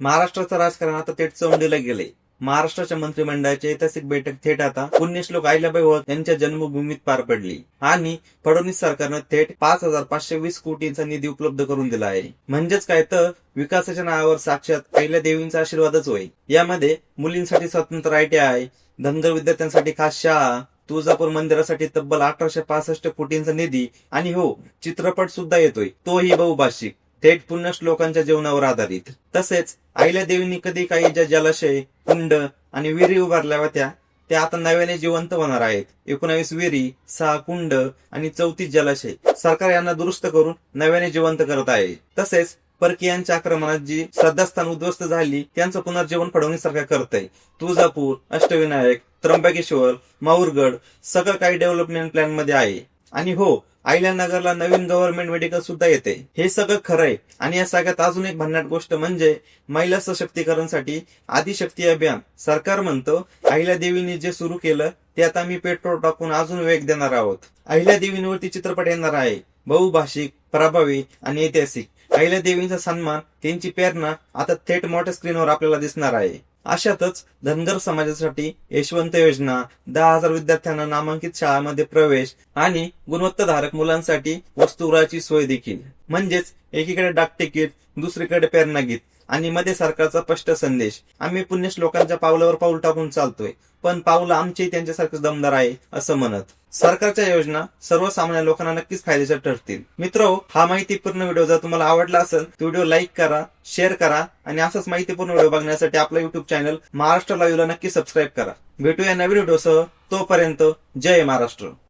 महाराष्ट्राचं राजकारण आता थेट चौंडीला गेले महाराष्ट्राच्या मंत्रिमंडळाची ऐतिहासिक बैठक थेट आता पुण्यश्लोक अहिल्याबाई होळकर यांच्या जन्मभूमीत पार पडली. आणि फडणवीस सरकारनं थेट पाच हजार पाचशे वीस कोटींचा निधी उपलब्ध करून दिला आहे. म्हणजेच काय तर विकासाच्या नावावर साक्षात पहिल्या देवींचा आशीर्वादच होय. यामध्ये मुलींसाठी स्वतंत्र आयटीआय धनगर विद्यार्थ्यांसाठी खास शाळा तुळजापूर मंदिरासाठी तब्बल अठराशे पासष्ट कोटींचा निधी आणि हो चित्रपट सुद्धा येतोय. तोही बहुभाषिक. थेट पुण्यश्लोकांच्या जीवनावर आधारित. तसेच आईल्या देवींनी कधी काही ज्या जलाशय कुंड आणि विहिरी उभारल्या होत्या त्या आता नव्याने जिवंत होणार आहेत. एकोणावीस विहिरी सहा कुंड आणि चौतीस जलाशय. सरकार यांना दुरुस्त करून नव्याने जिवंत करत आहे. तसेच परकीयांच्या आक्रमणात जी श्रद्धास्थान उद्ध्वस्त झाली त्यांचं पुनर्जीवन फडवणी सरकार करतंय. तुळजापूर अष्टविनायक त्र्यंबकेश्वर माहूरगड सगळं काही डेव्हलपमेंट प्लॅनमध्ये आहे. आणि हो नगरला नवीन गव्हर्नमेंट मेडिकल सुद्धा येते. हे सगळं खरं आहे आणि या सगळ्यात अजून एक भन्नाट गोष्ट म्हणजे महिला सशक्तीकरणसाठी आदिशक्ती अभियान. सरकार म्हणतो अहिल्या देवीने जे सुरू केलं ते आता आम्ही पेट्रोल टाकून अजून वेग देणार आहोत. अहिल्या देवींवरती चित्रपट येणार आहे. बहुभाषिक प्रभावी आणि ऐतिहासिक. अहिल्या देवींचा सन्मान त्यांची प्रेरणा आता थेट मोठ्या स्क्रीनवर आपल्याला दिसणार आहे. अशातच धनगर समाजासाठी यशवंत योजना दहा हजार विद्यार्थ्यांना नामांकित शाळांमध्ये प्रवेश आणि गुणवत्ताधारक मुलांसाठी वस्तुराची सोय देखील. म्हणजेच एकीकडे डाक तिकीट दुसरीकडे प्रेरणा गीत आणि मध्ये सरकारचा स्पष्ट संदेश. आम्ही पुण्यश्लोकांच्या पावलावर पाऊल टाकून चालतोय. पण पाऊल आमचे त्यांच्यासारखं दमदार आहे असं म्हणत सरकारच्या योजना सर्वसामान्य लोकांना नक्कीच फायद्याच्या ठरतील. मित्र हा माहितीपूर्ण व्हिडिओ जर तुम्हाला आवडला असेल तर व्हिडिओ लाईक करा शेअर करा आणि असंच माहितीपूर्ण व्हिडिओ बघण्यासाठी आपला युट्यूब चॅनल महाराष्ट्र लाईव्हला नक्की सबस्क्राईब करा. भेटूया नवीन व्हिडिओसह. तोपर्यंत जय महाराष्ट्र.